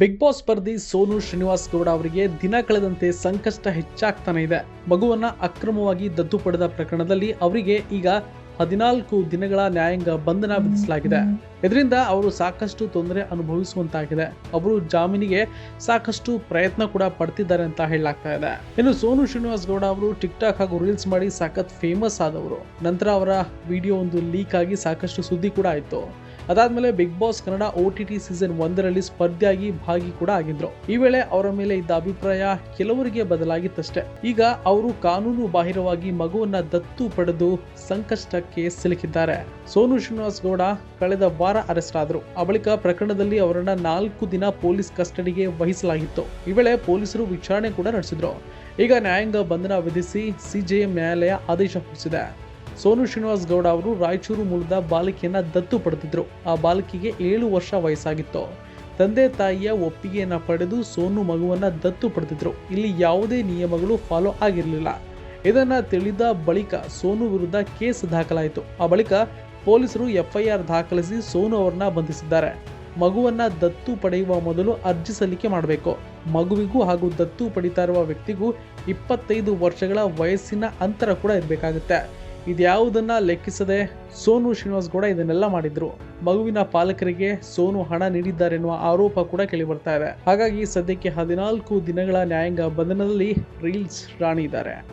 Big Boss ಸ್ಪರ್ಧಿ ಸೋನು ಶ್ರೀನಿವಾಸ್ ಗೌಡ ಅವರಿಗೆ ದಿನ ಕಳೆದಂತೆ ಸಂಕಷ್ಟ ಹೆಚ್ಚಾಗ್ತಾನೆ ಇದೆ. ಮಗುವನ್ನ ಅಕ್ರಮವಾಗಿ ದತ್ತು ಪಡೆದ ಪ್ರಕರಣದಲ್ಲಿ ಅವರಿಗೆ ಈಗ ಹದಿನಾಲ್ಕು ದಿನಗಳ ನ್ಯಾಯಾಂಗ ಬಂಧನ ವಿಧಿಸಲಾಗಿದೆ. ಇದರಿಂದ ಅವರು ಸಾಕಷ್ಟು ತೊಂದರೆ ಅನುಭವಿಸುವಂತಾಗಿದೆ. ಅವರು ಜಾಮೀನಿಗೆ ಸಾಕಷ್ಟು ಪ್ರಯತ್ನ ಕೂಡ ಪಡ್ತಿದ್ದಾರೆ ಅಂತ ಹೇಳಲಾಗ್ತಾ ಇದೆ. ಇನ್ನು ಸೋನು ಶ್ರೀನಿವಾಸ್ ಗೌಡ ಅವರು ಟಿಕ್ ಟಾಕ್ ಹಾಗೂ ರೀಲ್ಸ್ ಮಾಡಿ ಸಾಕತ್ ಫೇಮಸ್ ಆದವರು. ನಂತರ ಅವರ ವಿಡಿಯೋ ಒಂದು ಲೀಕ್ ಆಗಿ ಸಾಕಷ್ಟು ಸುದ್ದಿ ಕೂಡ ಆಯಿತು. ಅದಾದ್ಮೇಲೆ big boss Kannada O T T season ಒಂದರಲ್ಲಿ ಸ್ಪರ್ಧಿಯಾಗಿ ಭಾಗಿ ಕೂಡ ಆಗಿದ್ರು. ಈ ವೇಳೆ ಅವರ ಮೇಲೆ ಇದ್ದ ಅಭಿಪ್ರಾಯ ಕೆಲವರಿಗೆ ಬದಲಾಗಿತ್ತಷ್ಟೇ. ಈಗ ಅವರು ಕಾನೂನು ಬಾಹಿರವಾಗಿ ಮಗುವನ್ನ ದತ್ತು ಪಡೆದು ಸಂಕಷ್ಟಕ್ಕೆ ಸಿಲುಕಿದ್ದಾರೆ. ಸೋನು ಶ್ರೀನಿವಾಸ್ ಗೌಡ ಕಳೆದ ವಾರ ಅರೆಸ್ಟ್ ಆದರು. ಆ ಬಳಿಕ ಪ್ರಕರಣದಲ್ಲಿ ಅವರನ್ನ ನಾಲ್ಕು ದಿನ ಪೊಲೀಸ್ ಕಸ್ಟಡಿಗೆ ವಹಿಸಲಾಗಿತ್ತು. ಈ ವೇಳೆ ಪೊಲೀಸರು ವಿಚಾರಣೆ ಕೂಡ ನಡೆಸಿದ್ರು. ಈಗ ನ್ಯಾಯಾಂಗ ಬಂಧನ ವಿಧಿಸಿ ಸಿಜೆಎಂ ನ್ಯಾಯಾಲಯ ಆದೇಶ ಹೊರಡಿಸಿದೆ. ಸೋನು ಶ್ರೀನಿವಾಸ್ ಗೌಡ ಅವರು ರಾಯಚೂರು ಮೂಲದ ಬಾಲಕಿಯನ್ನ ದತ್ತು ಪಡೆದಿದ್ರು. ಆ ಬಾಲಕಿಗೆ ಏಳು ವರ್ಷ ವಯಸ್ಸಾಗಿತ್ತು. ತಂದೆ ತಾಯಿಯ ಒಪ್ಪಿಗೆಯನ್ನ ಪಡೆದು ಸೋನು ಮಗುವನ್ನ ದತ್ತು ಪಡೆದಿದ್ರು. ಇಲ್ಲಿ ಯಾವುದೇ ನಿಯಮಗಳು ಫಾಲೋ ಆಗಿರಲಿಲ್ಲ. ಇದನ್ನ ತಿಳಿದ ಬಳಿಕ ಸೋನು ವಿರುದ್ಧ ಕೇಸ್ ದಾಖಲಾಯಿತು. ಆ ಬಳಿಕ ಪೊಲೀಸರು ಎಫ್ಐಆರ್ ದಾಖಲಿಸಿ ಸೋನು ಅವರನ್ನ ಬಂಧಿಸಿದ್ದಾರೆ. ಮಗುವನ್ನ ದತ್ತು ಪಡೆಯುವ ಮೊದಲು ಅರ್ಜಿ ಸಲ್ಲಿಕೆ ಮಾಡಬೇಕು. ಮಗುವಿಗೂ ಹಾಗೂ ದತ್ತು ಪಡಿತಾ ಇರುವ ವ್ಯಕ್ತಿಗೂ ಇಪ್ಪತ್ತೈದು ವರ್ಷಗಳ ವಯಸ್ಸಿನ ಅಂತರ ಕೂಡ ಇರಬೇಕಾಗುತ್ತೆ. ಇದ್ಯಾವುದನ್ನ ಲೆಕ್ಕಿಸದೆ ಸೋನು ಶ್ರೀನಿವಾಸ್ ಗೌಡ ಇದನ್ನೆಲ್ಲ ಮಾಡಿದ್ರು. ಮಗುವಿನ ಪಾಲಕರಿಗೆ ಸೋನು ಹಣ ನೀಡಿದ್ದಾರೆ ಎನ್ನುವ ಆರೋಪ ಕೂಡ ಕೇಳಿಬರ್ತಾ ಇದೆ. ಹಾಗಾಗಿ ಸದ್ಯಕ್ಕೆ ಹದಿನಾಲ್ಕು ದಿನಗಳ ನ್ಯಾಯಾಂಗ ಬಂಧನದಲ್ಲಿ ರೀಲ್ಸ್ ರಾಣಿ ಇದ್ದಾರೆ.